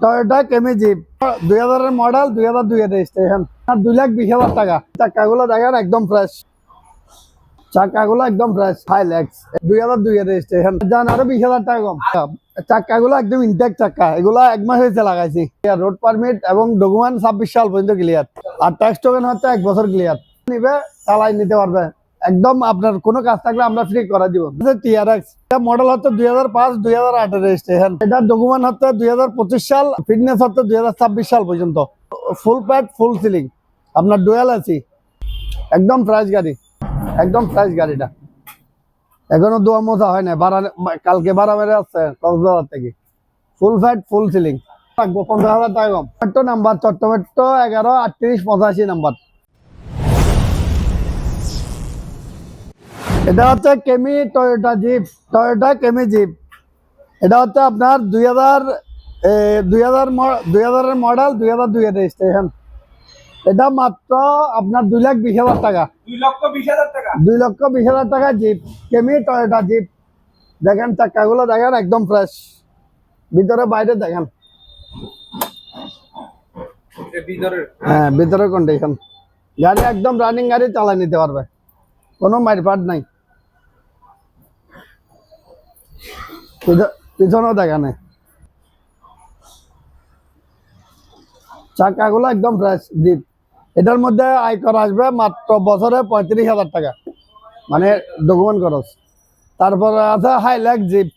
Toyota Camry zip দুই হাজারের model দুই হাজার দুই রেজিস্ট্রেশন আর দুই লাখ বিশ হাজার টাকা। চাকাগুলো দেখেন একদম ফ্রেশ চাকাগুলো একদম ফ্রেশ ফাইভ ল্যাক্স দুই হাজার দুই রেজিস্ট্রেশন যান, আরও বিশ হাজার টাকা কম। চাকাগুলো একদম ইনটেক চাকা। এগুলো এক মাস হয়েছে লাগাইছি। রোড পারমিট এবং ডকুমেন্ট ছাব্বিশ সাল পর্যন্ত ক্লিয়ার আর ট্যাক্স টোকেন হচ্ছে এক বছর ক্লিয়ার নিবে, চালাই নিতে পারবে। একদম আপনার কোনো কাজ থাকলে আমরা ফ্রি করে দিব। টিআরএক্স এটা মডেল হচ্ছে দুই হাজার পাঁচ, দুই হাজার আটের রেজিস্ট্রেশন এটার ডকুমেন্ট হচ্ছে দুই হাজার পঁচিশ সাল ফিটনেস হচ্ছে দুই হাজার ছাব্বিশ সাল পর্যন্ত। ফুল প্যাড ফুল সিলিং আপনার ডুয়েল আছি একদম প্রাইস গাড়ি। একদম প্রাইস গাড়িটা। এখনও দোয়া মোছা হয় না বাড়া কালকে বাড়া মেরে আসছে কক্সবাজার থেকে। ফুল ফ্যাট ফুল সিলিং রাখব, পঞ্চাশ হাজার টাকা কম। নাম্বার চট্টমেট্টো এগারো, আটত্রিশ, পঁচাশি নাম্বার। এটা হচ্ছে Camry Toyota jeep Toyota Camry jeep এটা হচ্ছে আপনার দুই হাজার দুই হাজার দুই হাজারের মডেল দুই হাজার দুই রেজিস্ট্রেশন এটা মাত্র আপনার দুই লাখ বিশ হাজার টাকা। দুই লক্ষ বিশ হাজার টাকা? দুই লক্ষ বিশ হাজার টাকা জিপ কেমি টয়োটা জিপ দেখেন চাকাগুলো দেখেন একদম ফ্রেশ ভিতরে বাইরে দেখেন। হ্যাঁ ভিতরে কন্ডিশন গাড়ি একদম রানিং গাড়ি চালাই নিতে পারবে। কোনো মারপাট নাই। পিছনেও দেখা নেই। চাকাগুলো একদম ফ্রেশ জিপ এটার মধ্যে আয়কর আসবে মাত্র বছরে পঁয়ত্রিশ হাজার টাকা। মানে ডকুমেন্ট খরচ। তারপরে আছে হাইল্যাক জিপ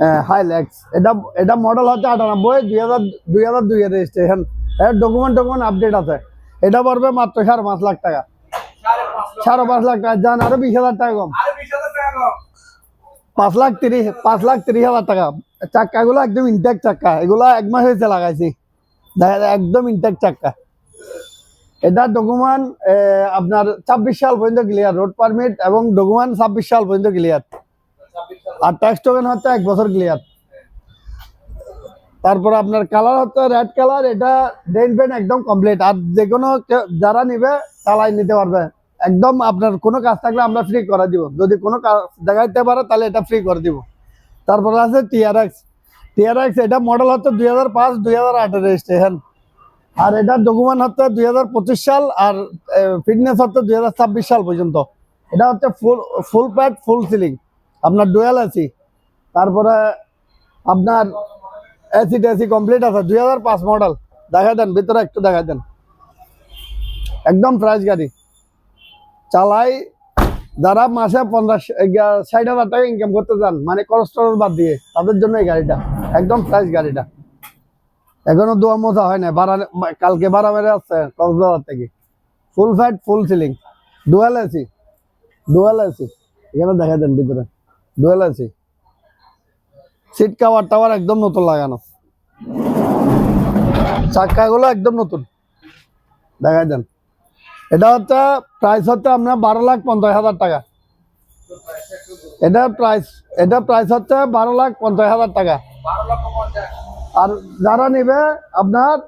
হ্যাঁ হাইল্যাক্স এটা এটা মডেল হচ্ছে আটানব্বই, দুই হাজার দুই হাজার দুই রেজিস্ট্রেশন এর ডকুমেন্ট ডকুমেন্ট আপডেট আছে। এটা পড়বে মাত্র সাড়ে পাঁচ লাখ টাকা। সাড়ে পাঁচ লাখ টাকা। যান আরও বিশ হাজার টাকা কম আরে বিশ হাজার টাকা কম পাঁচ লাখ তিরিশ, পাঁচ লাখ তিরিশ হাজার টাকা। চাক্কাগুলো একদম ইনটেক চাক্কা। এগুলো এক মাস হয়েছে লাগাইছি। দেখা যায় একদম ইনটেক চাক্কা। এটা ডকুমেন্ট আপনার ছাব্বিশ সাল পর্যন্ত ক্লিয়ার রোড পারমিট এবং ডকুমেন্ট ছাব্বিশ সাল পর্যন্ত ক্লিয়ার আর ট্যাক্স টোকেন হচ্ছে এক বছর ক্লিয়ার তারপর আপনার কালার হচ্ছে রেড কালার এটা ডেন পেন একদম কমপ্লিট আর যে কোনো যারা নিবে চালাই নিতে পারবে। একদম আপনার কোনো কাজ থাকলে আমরা ফ্রি করে দিব। যদি কোনো কাজ দেখাইতে পারে, তাহলে এটা ফ্রি করে দিব। তারপর আছে টিআরএক্স টিআরএক্স এটা মডেল হচ্ছে দুই হাজার পাঁচ, দুই হাজার আটের রেজিস্ট্রেশন আর এটার ডকুমেন্ট হচ্ছে দুই হাজার পঁচিশ সাল আর ফিটনেস হচ্ছে দুই হাজার ছাব্বিশ সাল পর্যন্ত। এটা হচ্ছে full full pad full ceiling আপনার ডুয়েল আছি তারপরে আপনার এসি টেসি কমপ্লিট আছে, দুই হাজার পাঁচ মডেল দেখা দেন, ভিতরে একটু দেখা দেন। একদম প্রাইস গাড়ি। চালাই, যারা মাসে পঞ্চাশ ষাট হাজার টাকা ইনকাম করতে চান মানে কলেস্ট্রল বাদ দিয়ে, তাদের জন্য এই গাড়িটা, একদম প্রাইস গাড়িটা। এখনও দোয়া মোছা হয় না বাড়া কালকে বাড়া মেরে আসছে, কক্সবাজার থেকে। Full fat full ceiling dual AC dual AC এখানে দেখা দেন ভিতরে ডুয়েল এসি সিট কাভার টাওয়ার একদম নতুন লাগানো। চাক্কাগুলো একদম নতুন। দেখা দেন। এটা হচ্ছে প্রাইস হচ্ছে আপনার বারো লাখ পঞ্চাশ হাজার টাকা। এটা প্রাইস এটা প্রাইস হচ্ছে বারো লাখ পঞ্চাশ হাজার টাকা। আর যারা নিবে আপনার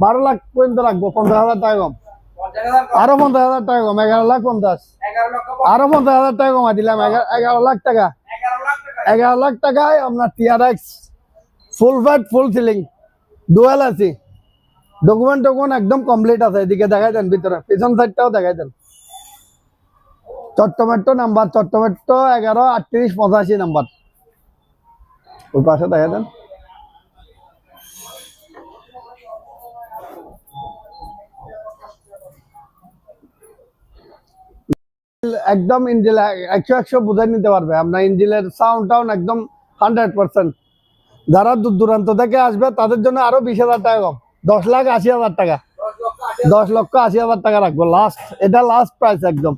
বারো লাখ পর্যন্ত রাখব, পঞ্চাশ হাজার টাকা কম। আরও পঞ্চাশ হাজার টাকা কম, এগারো লাখ পঞ্চাশ। আরও পঞ্চাশ হাজার টাকা কমা দিলাম, এগা- এগারো লাখ টাকা। এগারো লাখ টাকায় আপনার TRX full fat full ceiling dual আছে ডকুমেন্ট টকুমেন্ট একদম কমপ্লিট আছে, এদিকে দেখাই দেন ভিতরে। পিছন সাইডটাও দেখাই দেন। চট্টমেট্টো নাম্বার চট্টমেট্টো এগারো, আটত্রিশ, পঁচাশি নাম্বার ওই পাশে দেখাই দেন। একদম ইঞ্জিল একশো একশো বুঝে নিতে পারবে। আপনার ইঞ্জিলের সাউন্ড টাউন একদম হান্ড্রেড পার্সেন্ট যারা দূর দূরান্ত থেকে আসবে, তাদের জন্য আরও বিশ হাজার টাকা কম। দশ লাখ আশি হাজার টাকা। দশ লক্ষ আশি দশ লক্ষ আশি হাজার টাকা রাখব লাস্ট এটা লাস্ট প্রাইস একদম।